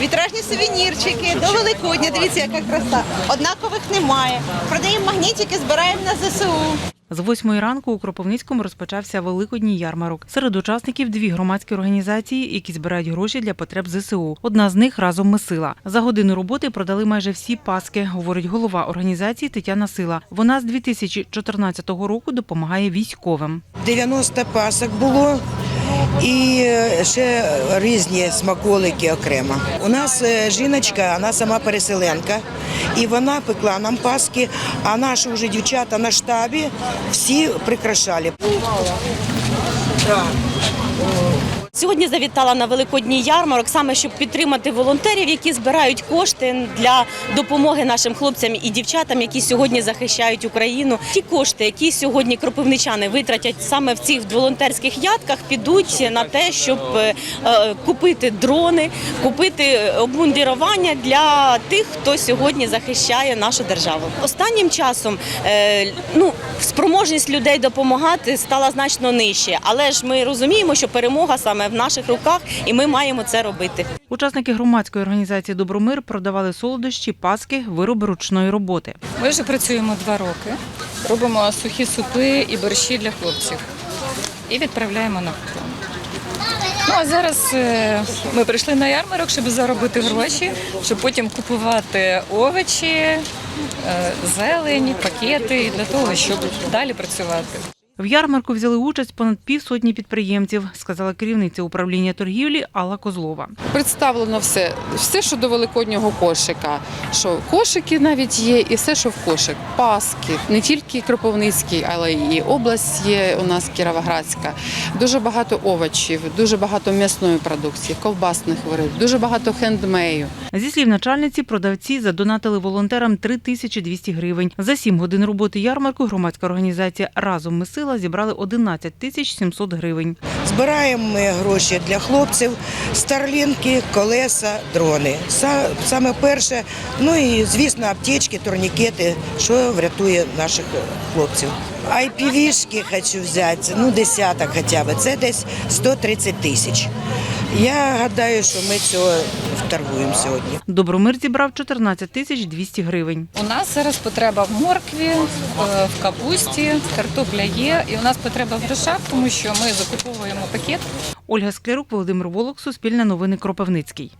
вітражні сувенірчики до Великодня. Дивіться, яка краса. Однакових немає. Продаємо магнітики, збираємо на ЗСУ. З восьмої ранку у Кропивницькому розпочався великодній ярмарок. Серед учасників дві громадські організації, які збирають гроші для потреб ЗСУ. Одна з них разом ми сила. За годину роботи продали майже всі паски, говорить голова організації Тетяна Сила. Вона з 2014 року допомагає військовим. 90 пасок було і е, ще різні смаколики окремо. У нас е, жіночка, вона сама переселенка, і вона пекла нам паски, а наші вже дівчата на штабі всі прикрашали. Сьогодні завітала на великодній ярмарок саме щоб підтримати волонтерів, які збирають кошти для допомоги нашим хлопцям і дівчатам, які сьогодні захищають Україну. Ті кошти, які сьогодні кропивничани витратять саме в цих волонтерських ядках, підуть на те, щоб е, е, купити дрони, купити обмундірування для тих, хто сьогодні захищає нашу державу. Останнім часом е, ну спроможність людей допомагати стала значно нижче, але ж ми розуміємо, що перемога саме в наших руках, і ми маємо це робити. Учасники громадської організації Добромир продавали солодощі, паски, вироби ручної роботи. Ми вже працюємо два роки, робимо сухі супи і борщі для хлопців і відправляємо на фронт. Ну а зараз е, ми прийшли на ярмарок, щоб заробити гроші, щоб потім купувати овочі, е, зелень, пакети для того, щоб далі працювати. В ярмарку взяли участь понад півсотні підприємців, сказала керівниця управління торгівлі Алла Козлова. Представлено все, все, що до великоднього кошика. Що кошики навіть є, і все, що в кошик. Паски, не тільки Кропивницький, але і область є у нас Кіровоградська. Дуже багато овочів, дуже багато м'ясної продукції, ковбасних виробів, дуже багато хендмею. Зі слів начальниці, продавці задонатили волонтерам 3200 гривень. За сім годин роботи ярмарку громадська організація Разом ми сила зібрали 11 тисяч 700 гривень. Збираємо ми гроші для хлопців, старлінки, колеса, дрони. Саме перше, ну і звісно, аптечки, турнікети, що врятує наших е, хлопців. IPV-шки хочу взяти, ну десяток хоча б, це десь 130 тисяч. Я гадаю, що ми цього вторгуємо сьогодні. Добромир зібрав 14 тисяч 200 гривень. У нас зараз потреба в моркві, е, в капусті, картопля є, і у нас потреба в грошах, тому що ми закуповуємо пакет Ольга Склярук, Володимир Волок, Суспільне новини Кропивницький.